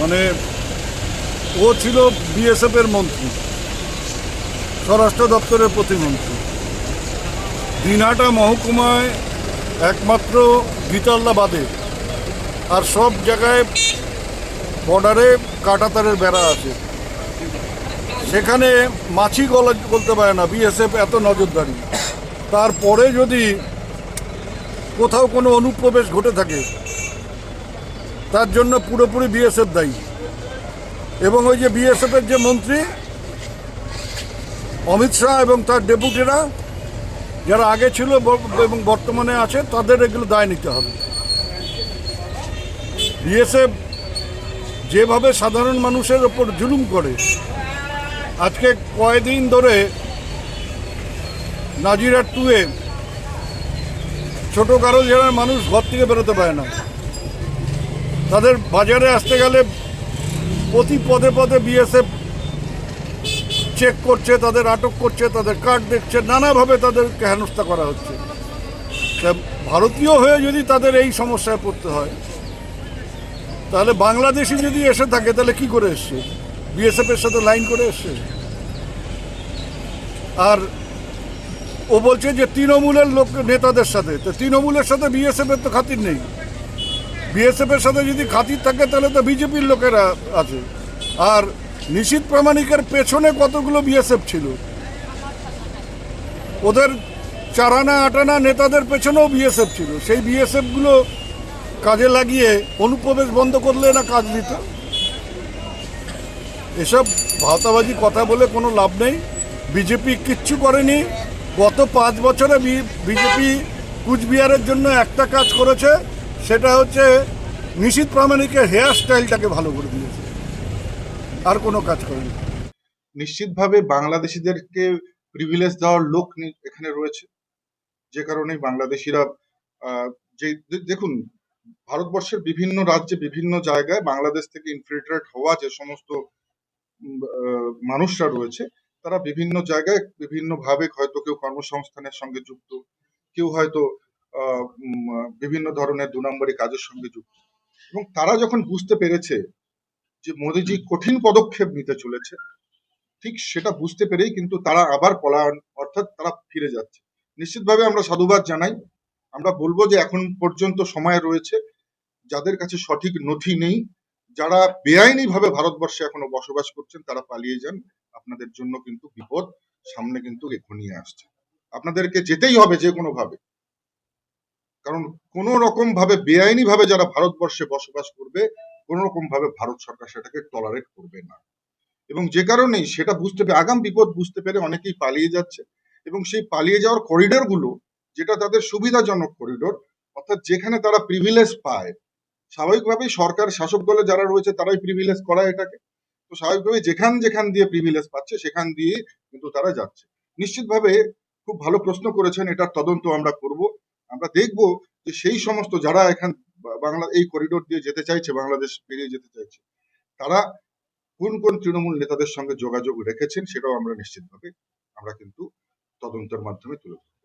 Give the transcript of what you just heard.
মানে ও ছিল বিএসএফ এর মন্ত্রী, স্বরাষ্ট্র দপ্তরের প্রতিমন্ত্রী। দিনহাটা মহকুমায় একমাত্র গীতাল্লা বাদে আর সব জায়গায় বর্ডারে কাটাতারের বেড়া আছে। সেখানে মাছি গলা বলতে পারে না বিএসএফ এত নজরদারি। তারপরে যদি কোথাও কোনো অনুপ্রবেশ ঘটে থাকে তার জন্য পুরোপুরি বিএসএফ দায়ী। এবং ওই যে বিএসএফের যে মন্ত্রী, অমিত শাহ এবং তার ডেপুটিরা, যারা আগে ছিল এবং বর্তমানে আছে, তাদের এগুলো দায় নিতে হবে। বিএসএফ যেভাবে সাধারণ মানুষের ওপর জুলুম করে, আজকে কয়দিন ধরে নাজিরার টুয়ে ছোট কারও জেলার মানুষ ঘর থেকে বেরোতে পারে না। তাদের বাজারে আসতে গেলে প্রতি পদে পদে বিএসএফ চেক করছে, তাদের আটক করছে, তাদের কার্ড দেখছে, নানাভাবে তাদেরকে হেনস্থা করা হচ্ছে। ভারতীয় হয়ে যদি তাদের এই সমস্যায় পড়তে হয়, তাহলে বাংলাদেশি যদি এসে থাকে, তাহলে কি করে এসছে? বিএসএফ এর সাথে লাইন করে এসছে? আর ও বলছে যে তৃণমূলের লোক নেতাদের সাথে। তো তৃণমূলের সাথে বিএসএফ এর তো খাতির নেই। বিএসএফ এর সাথে যদি খাতির থাকে, তাহলে তো বিজেপির লোকেরা আছে। আর নিশীত প্রামাণিকের পেছনে কতগুলো বিএসএফ ছিল? ওদের চারানা, আটানা নেতাদের পেছনেও বিএসএফ ছিল। সেই বিএসএফগুলো কাজে লাগিয়ে অনুপ্রবেশ বন্ধ করলে না কাজ দিত? এসব ভাওতাবাজি, কথা বলে কোনো লাভ নেই। বিজেপি কিচ্ছু করেনি। গত পাঁচ বছরে বিজেপি কুচবিহারের জন্য একটা কাজ করেছে। সেটা হচ্ছে নিশীত প্রামাণিকের হেয়ার স্টাইলটাকে ভালো করে দিয়েছে। আর কোনো কাজ করেনি। নিশ্চিতভাবে বাংলাদেশিদেরকে প্রিভিলেজ দেওয়ার লোক এখানে রয়েছে। যে কারণে বাংলাদেশিরা যে দেখুন, ভারতবর্ষের বিভিন্ন রাজ্যে বিভিন্ন জায়গায় বাংলাদেশ থেকে ইনফিল্ট্রেট হওয়া যে সমস্ত মানুষরা রয়েছে, তারা বিভিন্ন জায়গায় বিভিন্নভাবে হয়তো কেউ কর্মসংস্থানের সঙ্গে যুক্ত, কেউ হয়তো বিভিন্ন ধরনের দু নম্বরী কাজের সঙ্গে যুক্ত। এবং তারা যখন বুঝতে পেরেছে যে মোদিজি কঠিন পদক্ষেপ নিতে চলেছে, ঠিক সেটা বুঝতে পেরেই কিন্তু তারা আবার পলায়ন, অর্থাৎ তারা ফিরে যাচ্ছে। নিশ্চিতভাবে আমরা সাধুবাদ জানাই। আমরা বলব যে এখন পর্যন্ত সময় রয়েছে, যাদের কাছে সঠিক নথি নেই, যারা বেআইনি ভাবে ভারতবর্ষে এখনও বসবাস করছেন, তারা পালিয়ে যান। আপনাদের জন্য কিন্তু বিপদ সামনে কিন্তু ঘনিয়ে আসছে। আপনাদেরকে যেতেই হবে যে কোনো ভাবে কারণ কোন রকম ভাবে বেআইনি ভাবে যারা ভারতবর্ষে বসবাস করবে, কোন রকম ভাবে ভারত সরকার সেটাকে টলারেট করবে না। এবং যে কারণেই সেটা বুঝতে পেরে, আগাম বিপদ বুঝতে পেরে অনেকেই পালিয়ে যাচ্ছে। এবং সেই পালিয়ে যাওয়ার করিডোরগুলো, যেটা তাদের সুবিধাজনক করিডোর অর্থাৎ যেখানে তারা প্রিভিলেজ পায়, স্বাভাবিকভাবেই সরকার, শাসক দলে যারা রয়েছে তারাই প্রিভিলেজ করায় এটাকে। তো স্বাভাবিকভাবে যেখান যেখান দিয়ে প্রিভিলেজ পাচ্ছে, সেখান দিয়ে কিন্তু তারা যাচ্ছে। নিশ্চিতভাবে খুব ভালো প্রশ্ন করেছেন, এটার তদন্ত আমরা করব। আমরা দেখব যে সেই সমস্ত যারা এখান বাংলা এই করিডোর দিয়ে যেতে চাইছে, বাংলাদেশ পেরিয়ে যেতে চাইছে, তারা কোন কোন তৃণমূল নেতাদের সঙ্গে যোগাযোগ রেখেছেন সেটাও আমরা নিশ্চিতভাবে আমরা কিন্তু তদন্তের মাধ্যমে তুলে ধরব।